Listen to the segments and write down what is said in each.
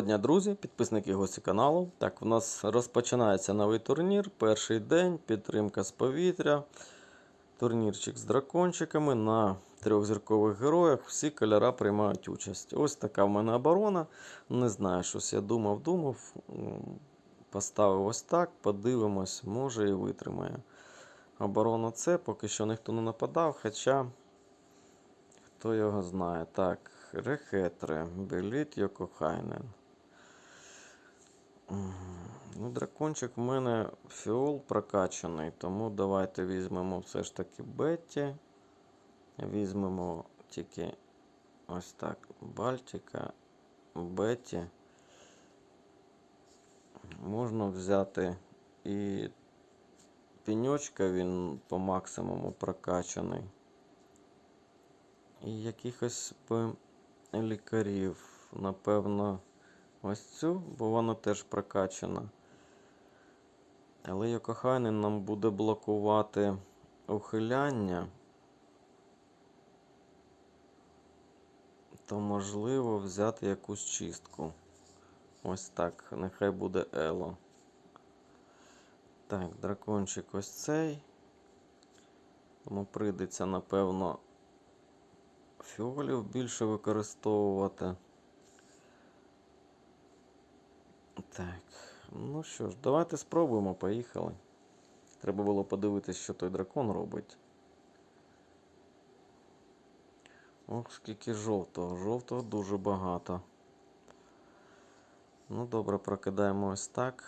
Доброго дня, друзі, підписники гості каналу. Так, у нас розпочинається новий турнір. Перший день, підтримка з повітря. Турнірчик з дракончиками на трьохзіркових героях. Всі кольора приймають участь. Ось така в мене оборона. Не знаю, щось я думав, думав. Поставив ось так, подивимось, може і витримає. Оборона це, поки що ніхто не нападав, хоча хто його знає. Так, Рехетре, Беліт Йокохайнен. Ну, дракончик в мене фіол прокачаний, тому давайте візьмемо все ж таки Бетті. Візьмемо тільки ось так. Бальтика, Бетті. Можна взяти і пеньочка, він по максимуму прокачаний. І якихось би лікарів. Напевно, ось цю, бо вона теж прокачана. Але Йокохайнен нам буде блокувати ухиляння. То можливо взяти якусь чистку. Ось так. Нехай буде Ело. Так, дракончик ось цей. Тому прийдеться, напевно, фіолів більше використовувати. Так, ну що ж, давайте спробуємо, поїхали. Треба було подивитись, що той дракон робить. Ох, скільки жовтого. Жовтого дуже багато. Ну, добре, прокидаємо ось так.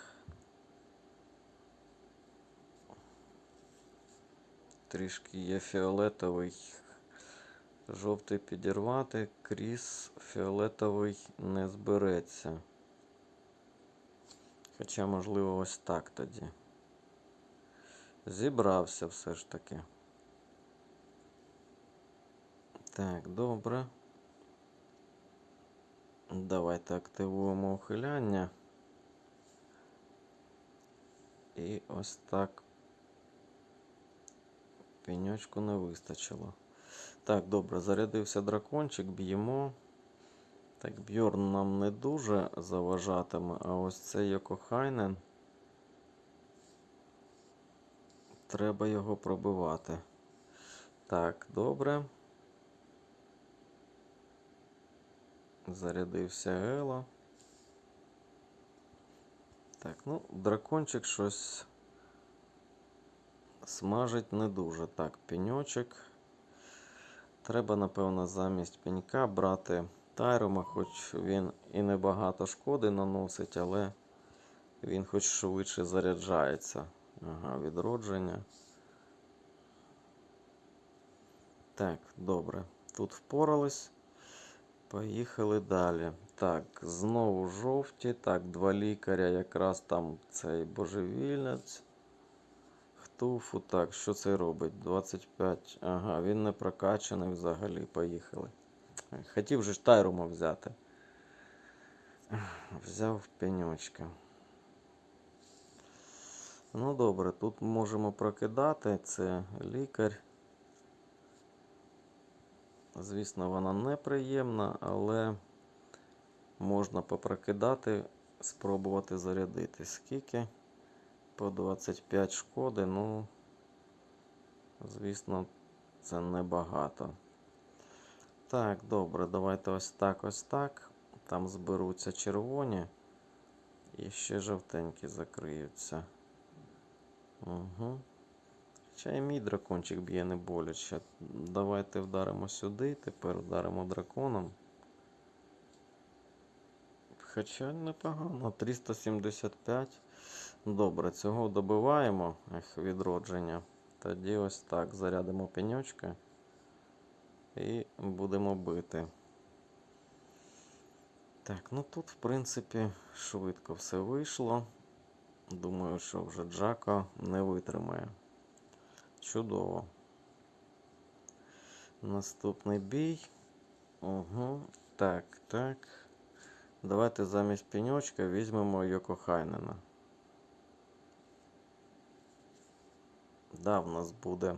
Трішки є фіолетовий. Жовтий підірвати, кріс фіолетовий не збереться. Хоча, можливо, ось так тоді. Зібрався все ж таки. Так, добре. Давайте активуємо ухиляння. І ось так. Пеньочку не вистачило. Так, добре, зарядився дракончик, б'ємо. Так, Бьорн нам не дуже заважатиме, а ось цей Йокохайнен. Треба його пробивати. Так, добре. Зарядився Ела. Так, ну, дракончик щось смажить не дуже. Так, пеньочок. Треба, напевно, замість пенька брати Тайрома, хоч він і небагато шкоди наносить, але він хоч швидше заряджається. Ага, відродження. Так, добре. Тут впорались. Поїхали далі. Так, знову жовті. Так, два лікаря, якраз там цей божевільнець. Хтуфу, так, що це робить? 25. Ага, він не прокачаний взагалі. Поїхали. Хотів же Тайрума взяти. Взяв пеньочка. Ну добре, тут можемо прокидати. Це лікар. Звісно, вона неприємна, але можна попрокидати, спробувати зарядити. Скільки? По 25 шкоди, ну, звісно, це небагато. Так, добре, давайте ось так, ось так. Там зберуться червоні. І ще жовтенькі закриються. Угу. Хоча і мій дракончик б'є не боляче. Давайте вдаримо сюди, тепер вдаримо драконом. Хоча непогано, 375. Добре, цього добиваємо ех, відродження. Тоді ось так. Зарядимо пеньочка і будемо бити. Так, ну тут, в принципі, швидко все вийшло. Думаю, що вже Джако не витримає. Чудово. Наступний бій. Угу. Так, так. Давайте замість пеньочка візьмемо Йокохайнена. Да, в нас буде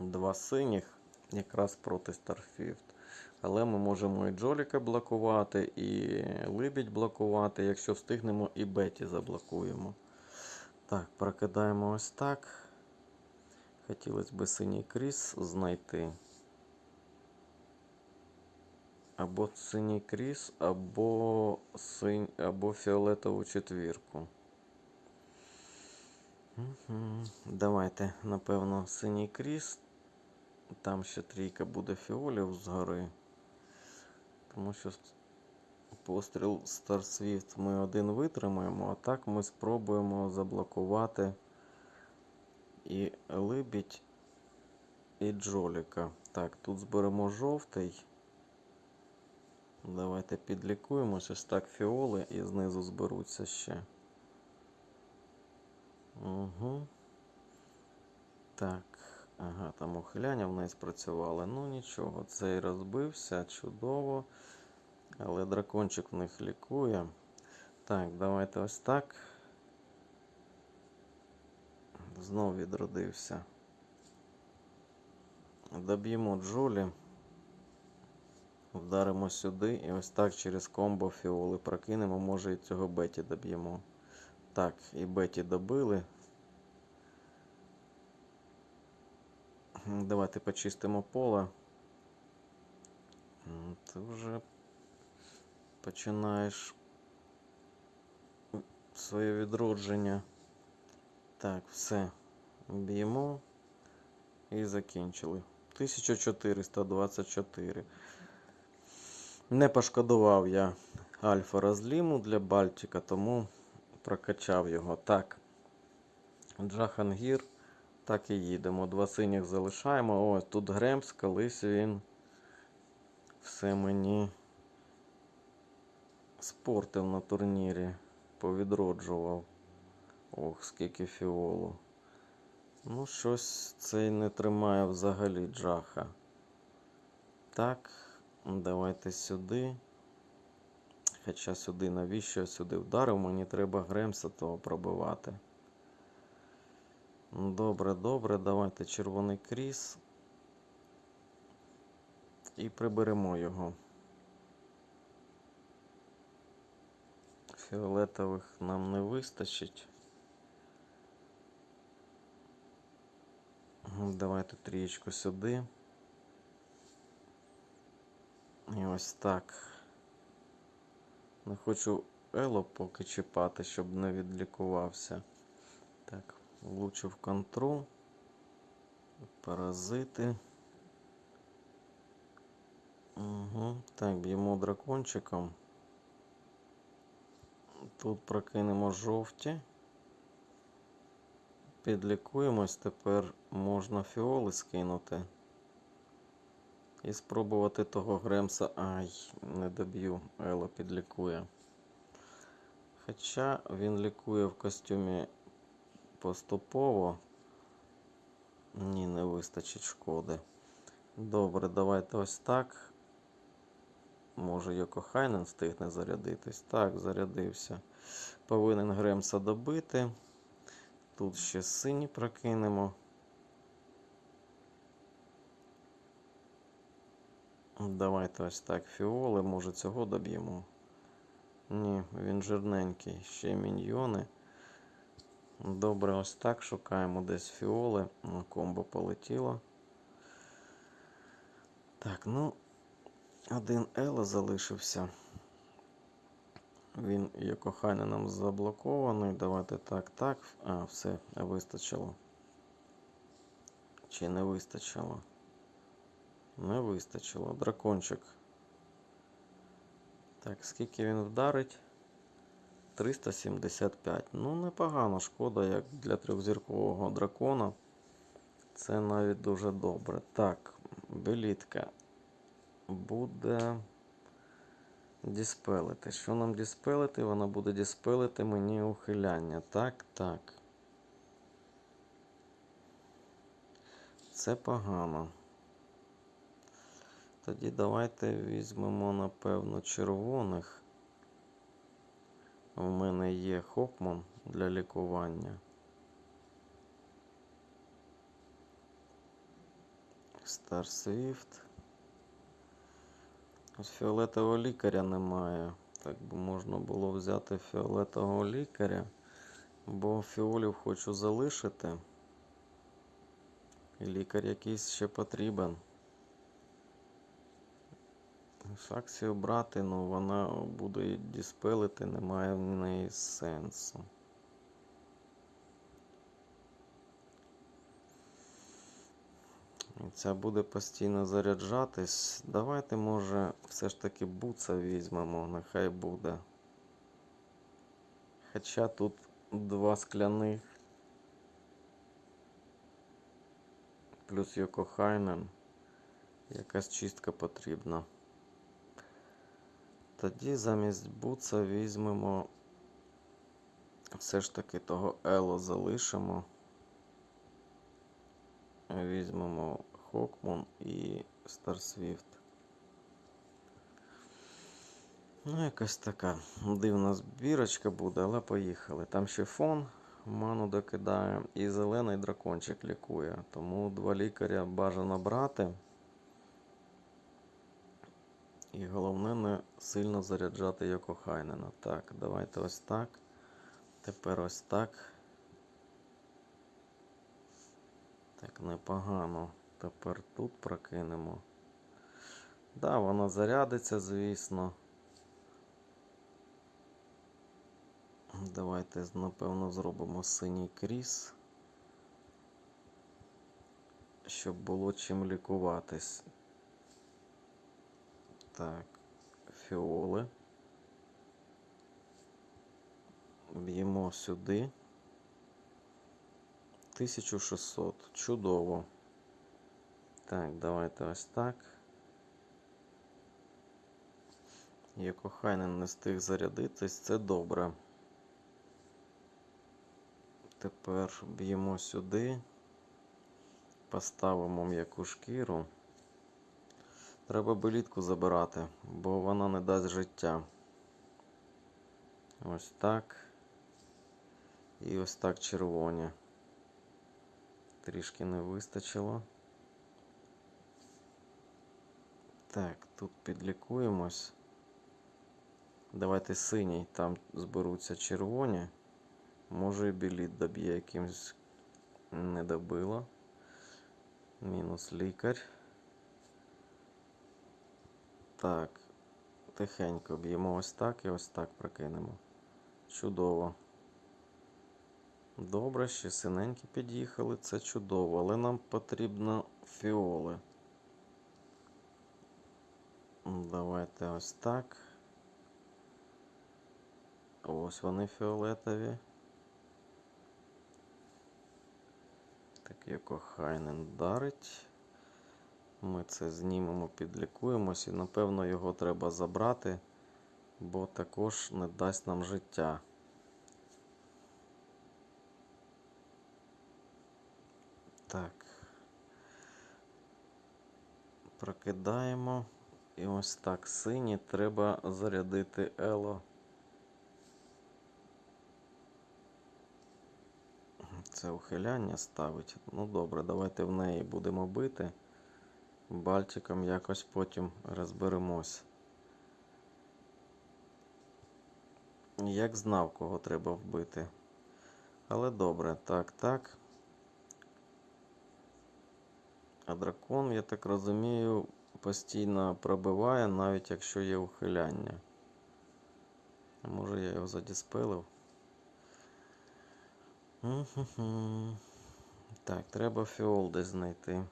два синіх якраз проти Старфіфт. Але ми можемо і Джоліка блокувати, і Либідь блокувати. Якщо встигнемо, і Беті заблокуємо. Так, прокидаємо ось так. Хотілося б синій кріс знайти. Або синій кріс, або, синь, або фіолетову четвірку. Давайте, напевно, синій кріс. Там ще трійка буде фіолів згори. Тому що постріл Star Swift ми один витримаємо, а так ми спробуємо заблокувати і Либідь, і Джоліка. Так, тут зберемо жовтий. Давайте підлікуємось. Ось так фіоли і знизу зберуться ще. Угу. Так. Ага, там ухиляння в неї. Ну нічого, цей розбився, чудово. Але дракончик в них лікує. Так, давайте ось так. Знов відродився. Доб'ємо Джолі. Вдаримо сюди і ось так через комбо фіоли прокинемо, може і цього Беті доб'ємо. Так, і Беті добили. Давайте почистимо поле. Ти вже починаєш своє відродження. Так, все. Б'ємо і закінчили. 1424. Не пошкодував я альфа розліму для Бальтика, тому прокачав його. Так. Джахангір. Так і їдемо. Два синіх залишаємо. Ось тут Гремс, колись він все мені спортив на турнірі. Повідроджував. Ох, скільки фіолу. Ну, щось цей не тримає взагалі джаха. Так, давайте сюди. Хоча сюди навіщо сюди вдарив, мені треба Гремса того пробивати. Добре, добре, давайте червоний кріс. І приберемо його. Фіолетових нам не вистачить. Давайте трієчку сюди. І ось так. Не хочу Ело поки чіпати, щоб не відлікувався. Так, влучив контру. Паразити. Угу. Так, б'ємо дракончиком. Тут прокинемо жовті. Підлікуємось, тепер можна фіоли скинути. І спробувати того Гремса. Ай, не доб'ю, Ело підлікує. Хоча він лікує в костюмі поступово. Ні, не вистачить шкоди. Добре, давайте ось так. Може Йоко Хайнен встигне зарядитись. Так, зарядився. Повинен Гремса добити. Тут ще сині прокинемо. Давайте ось так. Фіоли, може цього доб'ємо. Ні, він жирненький. Ще міньйони. Добре, ось так шукаємо десь фіоли. Комбо полетіло. Так, ну, один Ело залишився. Він є коханинам заблокований. Давайте так, так. А, все, вистачило. Чи не вистачило? Не вистачило. Дракончик. Так, скільки він вдарить? 375. Ну, непогано шкода, як для трьохзіркового дракона. Це навіть дуже добре. Так, белітка буде діспелити. Що нам діспелити? Вона буде діспелити мені ухиляння. Так, так. Це погано. Тоді давайте візьмемо, напевно, червоних. У мене є Хокман для лікування. Star Swift. Ось фіолетового лікаря немає. Так би можна було взяти фіолетового лікаря, бо фіолів хочу залишити. І лікар якийсь ще потрібен. Факцію брати, ну вона буде діспелити, немає в неї сенсу. І ця буде постійно заряджатись. Давайте, може, все ж таки буца візьмемо, нехай буде. Хоча тут два скляних. Плюс Йокохайнен. Якась чистка потрібна. Тоді замість буца візьмемо. Все ж таки того Ело залишимо. Візьмемо Хокмон і Старсвіфт. Ну, якась така дивна збірочка буде, але поїхали. Там ще фон, ману докидає, і зелений дракончик лікує. Тому два лікаря бажано брати. І головне не сильно заряджати його Йокохайнена. Так, давайте ось так. Тепер ось так. Так, непогано. Тепер тут прокинемо. Да, воно зарядиться, звісно. Давайте, напевно, зробимо синій кріс. Щоб було чим лікуватись. Так, фіоли. Б'ємо сюди. 1600. Чудово. Так, давайте ось так. Є кохайнен не встиг зарядитись, це добре. Тепер б'ємо сюди. Поставимо м'яку шкіру. Треба белітку забирати, бо вона не дасть життя. Ось так. І ось так червоні. Трішки не вистачило. Так, тут підлікуємось. Давайте синій, там зберуться червоні. Може і біліт доб'є якимсь не добило. Мінус лікар. Так, тихенько б'ємо ось так і ось так прокинемо. Чудово. Добре, ще синенькі під'їхали, це чудово, але нам потрібно фіоли. Давайте ось так. Ось вони фіолетові. Так, Йокохайнен дарить. Ми це знімемо, підлікуємось і, напевно, його треба забрати, бо також не дасть нам життя. Так. Прокидаємо. І ось так сині треба зарядити Ело. Це ухиляння ставить. Ну добре, давайте в неї будемо бити. Бальчиком якось потім розберемось. Як знав, кого треба вбити. Але добре, так, так. А дракон, я так розумію, постійно пробиває, навіть якщо є ухиляння. Може я його задіспелив? Так, треба фіол десь знайти.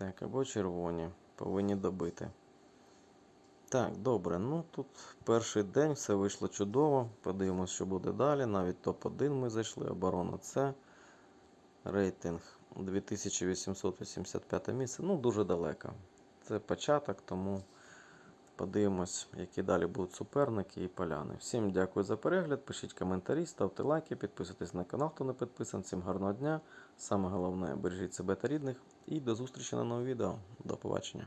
Так, або червоні. Повинні добити. Так, добре. Ну тут перший день все вийшло чудово. Подивимось, що буде далі. Навіть топ-1 ми зайшли. Оборона це. Рейтинг 2885 місце. Ну, дуже далеко. Це початок, тому подивимось, які далі будуть суперники і поляни. Всім дякую за перегляд. Пишіть коментарі, ставте лайки, підписуйтесь на канал, хто не підписан. Всім гарного дня. Саме головне, бережіть себе та рідних. І до зустрічі на новому відео. До побачення.